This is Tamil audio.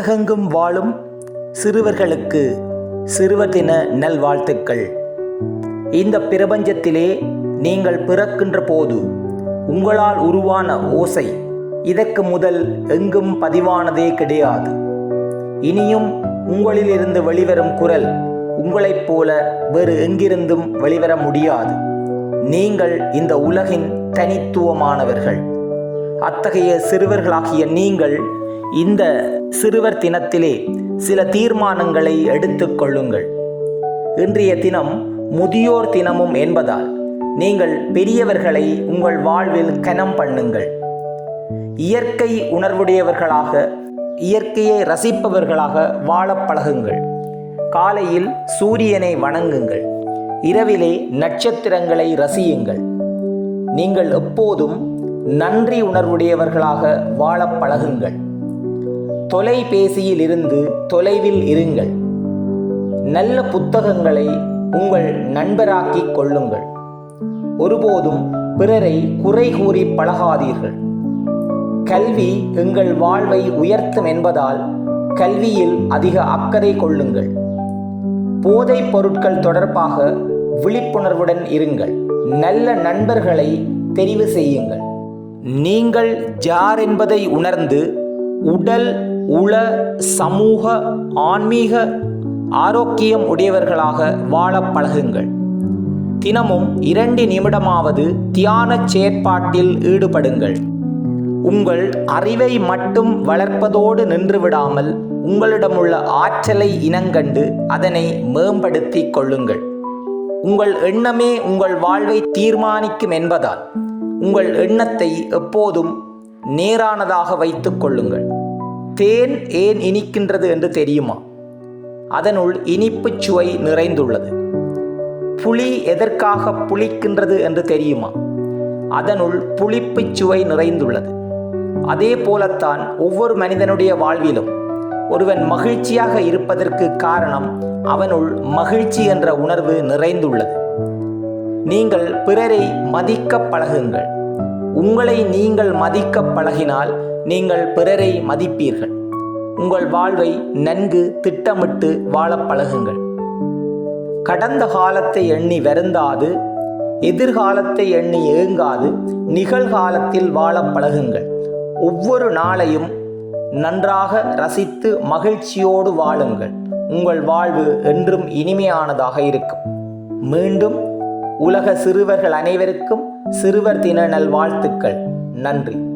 உலகெங்கும் வாழும் சிறுவர்களுக்கு சிறுவர் தின நல்வாழ்த்துக்கள். இந்த பிரபஞ்சத்திலே நீங்கள் பிறக்கின்ற போது உங்களால் உருவான ஓசை இதற்கு முதல் எங்கும் பதிவானதே கிடையாது. இனியும் உங்களிலிருந்து வெளிவரும் குரல் உங்களைப் போல வேறு எங்கிருந்தும் வெளிவர முடியாது. நீங்கள் இந்த உலகின் தனித்துவமானவர்கள். அத்தகைய சிறுவர்களாகிய நீங்கள் இந்த சிறுவர் தினத்திலே சில தீர்மானங்களை எடுத்துக்கொள்ளுங்கள் இன்றைய தினம் முதியோர் தினமும் என்பதால் நீங்கள் பெரியவர்களை உங்கள் வாழ்வில் கனம் பண்ணுங்கள். இயற்கை உணர்வுடையவர்களாக இயற்கையை ரசிப்பவர்களாக வாழப் பழகுங்கள். காலையில் சூரியனை வணங்குங்கள். இரவிலே நட்சத்திரங்களை ரசியுங்கள். நீங்கள் எப்போதும் நன்றி உணர்வுடையவர்களாக வாழப் பழகுங்கள். தொலைபேசியில் இருந்து தொலைவில் இருங்கள். நல்ல புத்தகங்களை உங்கள் நண்பராக்கிக் கொள்ளுங்கள். ஒருபோதும் பிறரை குறை கூறி பழகாதீர்கள். கல்வி எங்கள் வாழ்வை உயர்த்தும் என்பதால் கல்வியில் அதிக அக்கறை கொள்ளுங்கள். போதைப் பொருட்கள் தொடர்பாக விழிப்புணர்வுடன் இருங்கள். நல்ல நண்பர்களை தெரிவு செய்யுங்கள். நீங்கள் ஜார் என்பதை உணர்ந்து உடல் உள சமூக ஆன்மீக ஆரோக்கியம் உடையவர்களாக வாழ பழகுங்கள். தினமும் இரண்டு நிமிடமாவது தியான செயற்பாட்டில் ஈடுபடுங்கள். உங்கள் அறிவை மட்டும் வளர்ப்பதோடு நின்றுவிடாமல் உங்களிடமுள்ள ஆற்றலை இனங்கண்டு அதனை மேம்படுத்திக் கொள்ளுங்கள். உங்கள் எண்ணமே உங்கள் வாழ்வை தீர்மானிக்கும் என்பதால். உங்கள் எண்ணத்தை எப்போதும் நேரானதாக வைத்து கொள்ளுங்கள். தேன் ஏன் இனிக்கின்றது என்று தெரியுமா? அதனுள் இனிப்புச் சுவை நிறைந்துள்ளது. புளி எதற்காக புளிக்கின்றது என்று தெரியுமா? அதனுள் புளிப்புச் சுவை நிறைந்துள்ளது. அதே போலத்தான் ஒவ்வொரு மனிதனுடைய வாழ்விலும் ஒருவன் மகிழ்ச்சியாக இருப்பதற்கு காரணம் அவனுள் மகிழ்ச்சி என்ற உணர்வு நிறைந்துள்ளது. நீங்கள் பிறரை மதிக்க பழகுங்கள். உங்களை நீங்கள் மதிக்க பழகினால் நீங்கள் பிறரை மதிப்பீர்கள். உங்கள் வாழ்வை நன்கு திட்டமிட்டு வாழப் பழகுங்கள். கடந்த காலத்தை எண்ணி வருந்தாது எதிர்காலத்தை எண்ணி ஏங்காது நிகழ்காலத்தில் வாழப் பழகுங்கள். ஒவ்வொரு நாளையும் நன்றாக ரசித்து மகிழ்ச்சியோடு வாழுங்கள். உங்கள் வாழ்வு என்றும் இனிமையானதாக இருக்கும். மீண்டும் உலக சிறுவர்கள் அனைவருக்கும் சிறுவர் தின நல்வாழ்த்துக்கள். நன்றி.